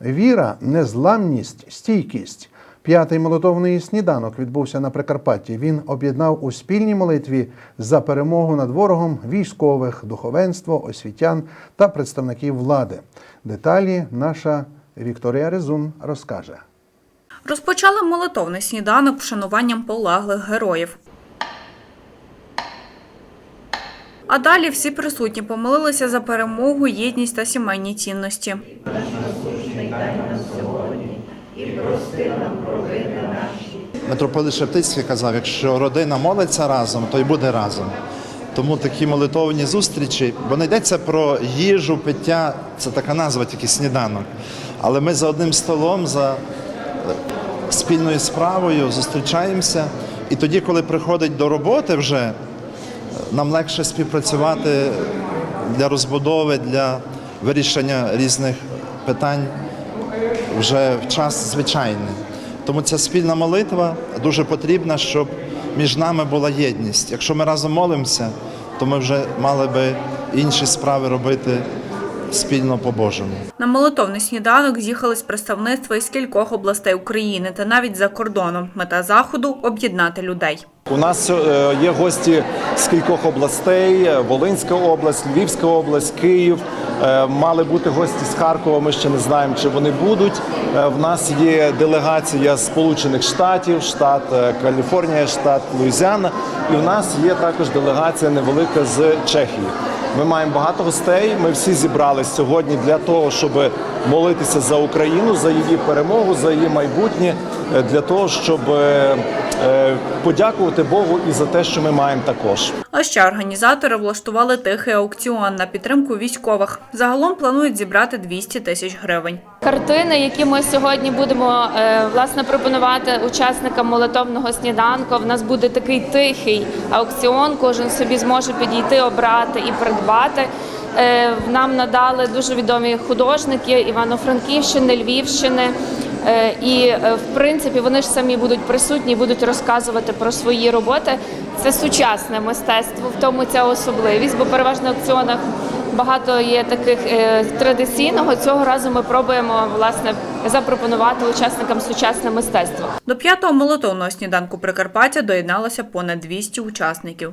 Віра, незламність, стійкість. П'ятий молитовний сніданок відбувся на Прикарпатті. Він об'єднав у спільній молитві за перемогу над ворогом військових, духовенство, освітян та представників влади. Деталі наша Вікторія Резун розкаже. Розпочали молитовний сніданок вшануванням полеглих героїв. А далі всі присутні помолилися за перемогу, єдність та сімейні цінності. Митрополит Шептицький казав, якщо родина молиться разом, то й буде разом. Тому такі молитовні зустрічі, бо не йдеться про їжу, пиття, це така назва, тільки сніданок. Але ми за одним столом, за спільною справою зустрічаємося. І тоді, коли приходить до роботи, вже нам легше співпрацювати для розбудови, для вирішення різних питань вже в час звичайний. Тому ця спільна молитва дуже потрібна, щоб між нами була єдність. Якщо ми разом молимося, то ми вже мали би інші справи робити спільно по-божому. На молитовний сніданок з'їхались представництва із кількох областей України та навіть за кордоном. Мета заходу об'єднати людей. У нас е, є гості з кількох областей: е, Волинська область, Львівська область, Київ. Е, Мали бути гості з Харкова. Ми ще не знаємо, чи вони будуть. В нас є делегація з Сполучених Штатів, штат Каліфорнія, штат Луїзіана. І в нас є також делегація невелика з Чехії. Ми маємо багато гостей. Ми всі зібрались сьогодні для того, щоб молитися за Україну, за її перемогу, за її майбутнє, е, для того, щоб е, е, подякувати Богу і за те, що ми маємо також. А ще організатори влаштували тихий аукціон на підтримку військових. Загалом планують зібрати 200 тисяч гривень. Картини, які ми сьогодні будемо власне пропонувати учасникам молитовного сніданку. В нас буде такий тихий аукціон. Кожен собі зможе підійти, обрати і придбати. Е, Нам надали дуже відомі художники Івано-Франківщини, Львівщини. Е, І е, в принципі вони ж самі будуть присутні, будуть розказувати про свої роботи. Це сучасне мистецтво, в тому ця особливість, бо переважно на аукціонах багато є таких традиційного. Цього разу ми пробуємо власне запропонувати учасникам сучасне мистецтво. До п'ятого молитовного сніданку Прикарпаття доєдналося понад 200 учасників.